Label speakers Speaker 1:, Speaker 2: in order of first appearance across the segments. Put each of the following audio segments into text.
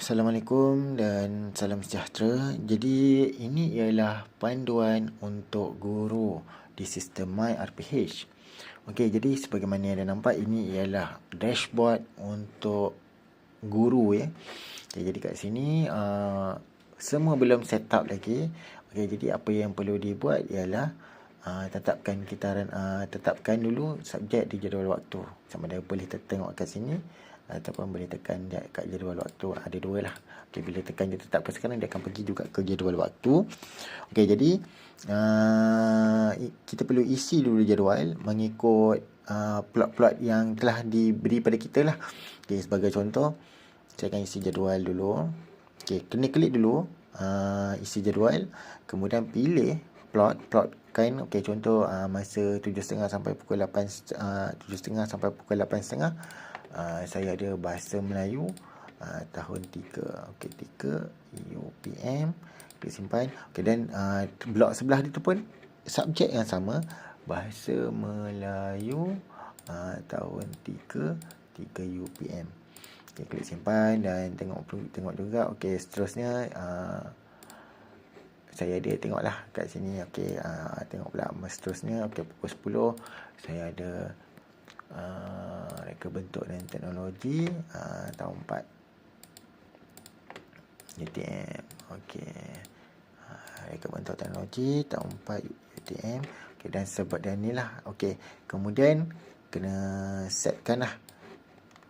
Speaker 1: Assalamualaikum dan salam sejahtera. Jadi ini ialah panduan untuk guru di sistem MyRPH. Okey, jadi sebagaimana anda nampak ini ialah dashboard untuk guru ya. Okay, jadi kat sini uh, semua belum set up lagi. Okey, jadi apa yang perlu dibuat ialah uh, tetapkan kita uh, tetapkan dulu subjek di jadual waktu. Sama ada boleh tengok kat sini ataupun boleh tekan dia kat jadual waktu. Ada dua lah. Okay, bila tekan dia tetapkan sekarang dia akan pergi juga ke jadual waktu. Okey, jadi uh, kita perlu isi dulu jadual mengikut uh, plot-plot yang telah diberi pada kita lah. Okay, sebagai contoh saya akan isi jadual dulu. Okay, kena klik dulu uh, isi jadual kemudian pilih plot plot kain okey contoh uh, masa 7.30 sampai pukul 8 uh, 7.30 sampai pukul 8.30 uh, saya ada bahasa Melayu uh, tahun 3 okey 3 UPM klik simpan okey dan uh, blok sebelah itu pun subjek yang sama. Bahasa Melayu uh, tahun 3 3 UPM okey klik simpan dan tengok tengok juga. Okey seterusnya uh, saya ada tengoklah kat sini okey uh, tengok pula seterusnya okey pukul 10 saya ada uh, reka bentuk dan teknologi uh, tahun 4 UTM okey uh, reka bentuk teknologi tahun 4 UTM okey dan sebab dan inilah okey kemudian kena setkan lah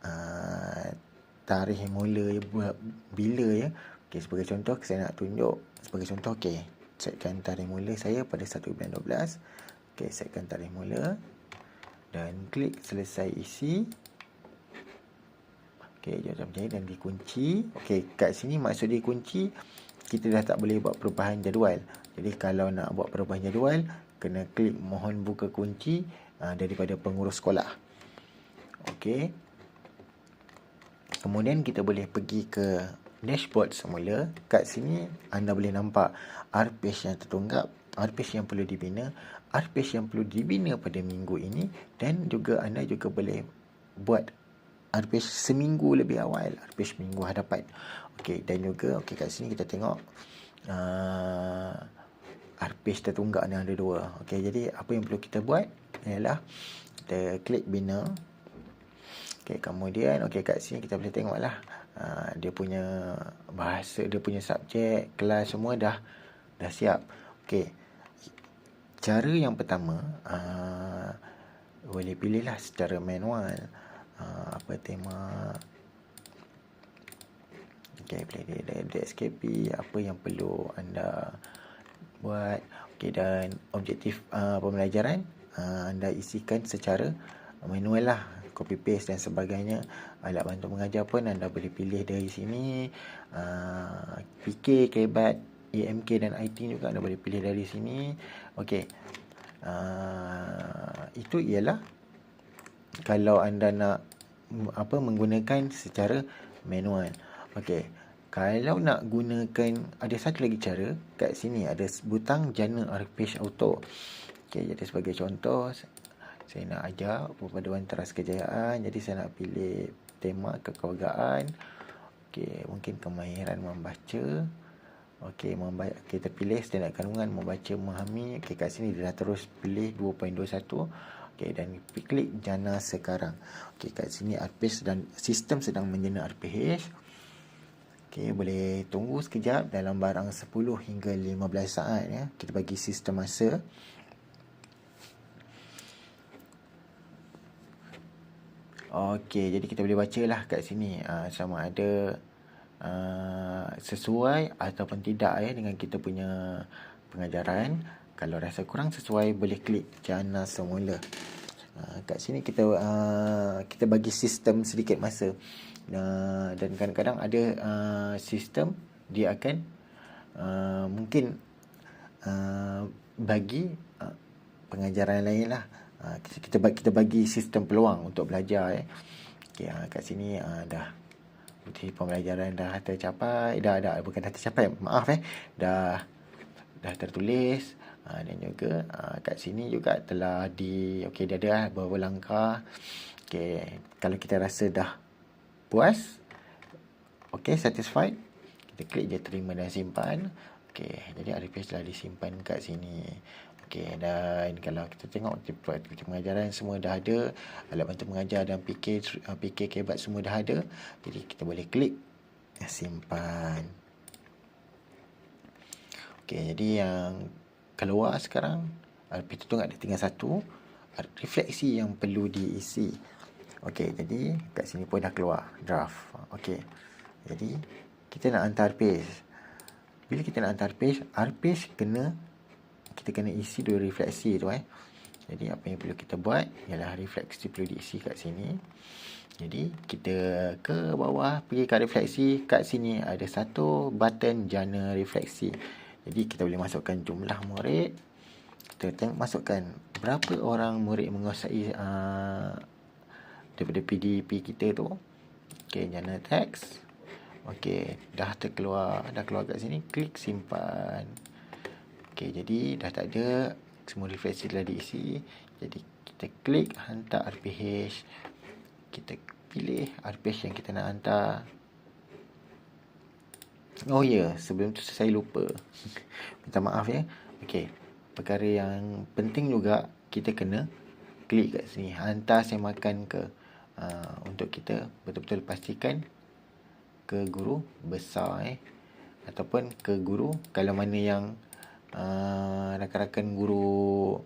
Speaker 1: uh, tarikh mula bila ya. Okey sebagai contoh saya nak tunjuk sebagai contoh okey setkan tarikh mula saya pada 1 bulan 12 okey setkan tarikh mula dan klik selesai isi Okey, jawab macam dan dikunci. Okey, kat sini maksud dikunci kita dah tak boleh buat perubahan jadual. Jadi kalau nak buat perubahan jadual, kena klik mohon buka kunci uh, daripada pengurus sekolah. Okey. Kemudian kita boleh pergi ke dashboard semula. Kat sini anda boleh nampak RPH yang tertunggak, RPH yang perlu dibina, RPH yang perlu dibina pada minggu ini dan juga anda juga boleh buat RPH seminggu lebih awal, RPH minggu hadapan. Okey, dan juga okey kat sini kita tengok uh, RPH tertunggak ni ada dua. Okey, jadi apa yang perlu kita buat ialah kita klik bina. Okey, kemudian okey kat sini kita boleh tengoklah uh, dia punya bahasa, dia punya subjek, kelas semua dah dah siap. Okey cara yang pertama uh, boleh pilihlah secara manual. Uh, apa tema? Okay, boleh ada DSKP apa yang perlu anda buat. Okay, dan objektif uh, pembelajaran uh, anda isikan secara manual lah copy paste dan sebagainya. Alat bantu mengajar pun anda boleh pilih dari sini. Uh, PK, kebat AMK dan IT juga anda boleh pilih dari sini. Okey uh, itu ialah kalau anda nak apa menggunakan secara manual. Okey kalau nak gunakan ada satu lagi cara kat sini. Ada butang jana arpage auto. Okey jadi sebagai contoh saya nak ajar perpaduan teras kejayaan jadi saya nak pilih tema kekeluargaan okey mungkin kemahiran membaca Okey, membaca kita pilih standard kandungan membaca memahami. Okey, kat sini dia dah terus pilih 2.21. Okey, dan klik jana sekarang. Okey, kat sini RPH dan sistem sedang menjana RPH. Okey, boleh tunggu sekejap dalam barang 10 hingga 15 saat ya. Kita bagi sistem masa. Okey, jadi kita boleh bacalah kat sini uh, sama ada uh, sesuai ataupun tidak ya dengan kita punya pengajaran. Kalau rasa kurang sesuai boleh klik jana semula. Uh, kat sini kita uh, kita bagi sistem sedikit masa. Uh, dan kadang-kadang ada uh, sistem dia akan uh, mungkin uh, bagi uh, pengajaran lain lah. Uh, kita bagi kita bagi sistem peluang untuk belajar eh. Okay, uh, kat sini uh, dah. Bukti pembelajaran dah tercapai. Dah dah. Bukan dah tercapai maaf eh. Dah dah tertulis. Ha, dan juga ha, kat sini juga telah di okey dia ada beberapa langkah. Okey kalau kita rasa dah puas okey satisfied kita klik je terima dan simpan. Okey jadi RPH telah disimpan kat sini okey dan kalau kita tengok aktiviti pengajaran semua dah ada alat bantu mengajar dan PK PK kebat semua dah ada jadi kita boleh klik simpan okey jadi yang keluar sekarang RP tu ada tinggal satu refleksi yang perlu diisi Okey, jadi kat sini pun dah keluar draft. Okey. Jadi kita nak hantar page. Bila kita nak hantar page, page kena kita kena isi dua refleksi tu eh. Jadi apa yang perlu kita buat ialah refleksi perlu diisi kat sini. Jadi kita ke bawah pergi ke refleksi kat sini ada satu button jana refleksi. Jadi kita boleh masukkan jumlah murid. Kita tengok masukkan berapa orang murid menguasai uh, daripada PDP kita tu okey jana teks okey dah terkeluar dah keluar kat sini klik simpan okey jadi dah tak ada semua refleksi telah diisi. Jadi kita klik hantar RPH kita pilih RPH yang kita nak hantar. Oh ya yeah. sebelum tu saya lupa. Minta maaf ya. Okey perkara yang penting juga kita kena klik kat sini. Hantar saya makan ke? Uh, untuk kita betul-betul pastikan ke guru besar eh. Ataupun ke guru kalau mana yang uh, rakan-rakan guru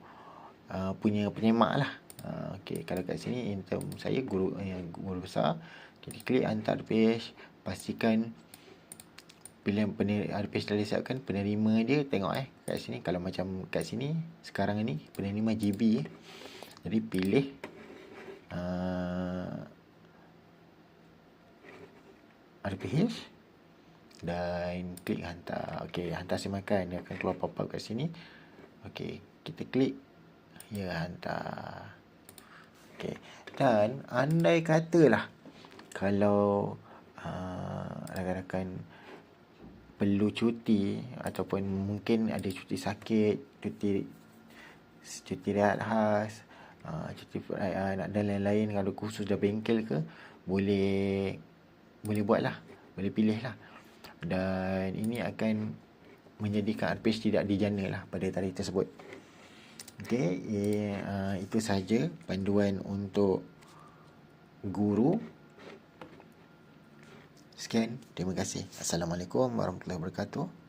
Speaker 1: uh, punya penyemak lah. Uh, okay, kalau kat sini in term saya guru uh, guru besar jadi klik hantar page pastikan pilihan penerima page dah disiapkan penerima dia tengok eh kat sini. Kalau macam kat sini sekarang ni penerima GB eh. jadi pilih uh, RPH dan klik hantar. Okey hantar simakan dia akan keluar pop up kat sini. Okey kita klik. Ya hantar. Okey dan andai katalah kalau uh, rakan-rakan perlu cuti ataupun mungkin ada cuti sakit cuti cuti rehat khas uh, cuti perayaan dan lain-lain kalau khusus dah bengkel ke boleh boleh buat lah boleh pilih lah dan ini akan menjadikan arpej tidak dijana lah pada tarikh tersebut Okey, eh, uh, itu sahaja panduan untuk guru. Sekian, terima kasih. Assalamualaikum warahmatullahi wabarakatuh.